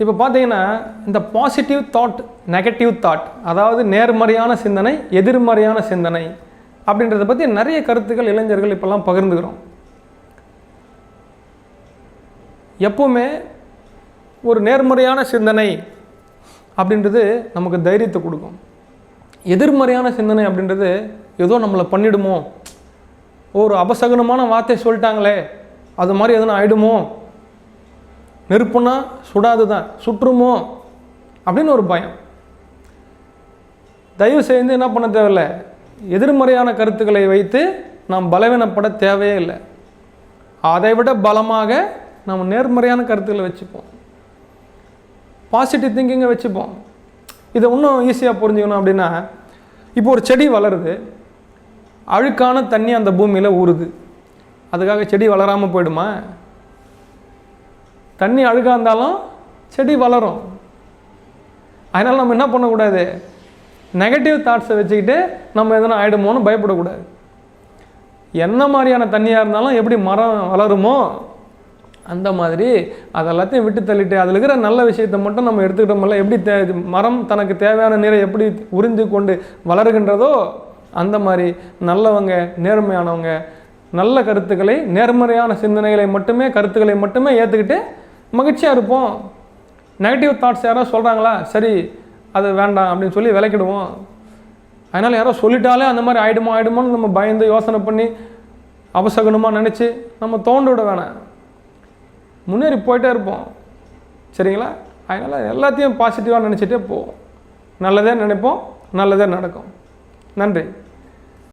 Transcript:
இப்போ பார்த்தீங்கன்னா இந்த பாசிட்டிவ் தாட் நெகட்டிவ் தாட் அதாவது நேர்மறையான சிந்தனை எதிர்மறையான சிந்தனை அப்படின்றத பற்றி நிறைய கருத்துக்கள் இளைஞர்கள் இப்போல்லாம் பகிர்ந்துக்கிறோம். எப்போவுமே ஒரு நேர்மறையான சிந்தனை அப்படின்றது நமக்கு தைரியத்தை கொடுக்கும். எதிர்மறையான சிந்தனை அப்படின்றது ஏதோ நம்மளை பண்ணிடுமோ? ஒரு அபசகுனமான வார்த்தை சொல்லிட்டாங்களே அது மாதிரி எதுனா ஆகிடுமோ நெருப்புனா சுடாது தான் சுற்றுமோ? அப்படின்னு ஒரு பயம். தயவு செய்து என்ன பண்ண தேவையில்ல. எதிர்மறையான கருத்துக்களை வைத்து நாம் பலவீனப்பட தேவையே இல்லை. அதை விட பலமாக நம்ம நேர்மறையான கருத்துக்களை வச்சுப்போம். பாசிட்டிவ் திங்கிங்கை வச்சுப்போம். இதை இன்னும் ஈஸியாக புரிஞ்சுக்கணும் அப்படின்னா இப்போ ஒரு செடி வளருது. அழுக்கான தண்ணி அந்த பூமியில் ஊறுது. அதுக்காக செடி வளராமல் போயிடுமா? தண்ணி அழுக்காக இருந்தாலும் செடி வளரும். அதனால் நம்ம என்ன பண்ணக்கூடாது? நெகட்டிவ் தாட்ஸை வச்சுக்கிட்டு நம்ம எதனா ஆகிடுமோன்னு பயப்படக்கூடாது. என்ன மாதிரியான தண்ணியாக இருந்தாலும் எப்படி மரம் வளருமோ அந்த மாதிரி அது எல்லாத்தையும் விட்டு தள்ளிட்டு அதில் இருக்கிற நல்ல விஷயத்தை மட்டும் நம்ம எடுத்துக்கிட்டோம்ல எப்படி தே மரம் தனக்கு தேவையான நீரை எப்படி உறிஞ்சு கொண்டு வளருகின்றதோ அந்த மாதிரி நல்லவங்க நேர்மையானவங்க நல்ல கருத்துக்களை நேர்மறையான சிந்தனைகளை மட்டுமே கருத்துக்களை மட்டுமே ஏற்றுக்கிட்டு மகிழ்ச்சியாக இருப்போம். நெகட்டிவ் தாட்ஸ் யாரோ சொல்கிறாங்களா சரி அது வேண்டாம் அப்படின்னு சொல்லி விளக்கிடுவோம் அதனால் யாரோ சொல்லிட்டாலே அந்த மாதிரி ஆகிடுமோ ஆகிடுமோன்னு நம்ம பயந்து யோசனை பண்ணி அவசகனமாக நினச்சி நம்ம தோண்டு விட வேணாம். முன்னேறி போயிட்டே இருப்போம். சரிங்களா? அதனால் எல்லாத்தையும் பாசிட்டிவாக நினச்சிட்டே போவோம். நல்லதே நினைப்போம் நல்லதே நடக்கும். நன்றி.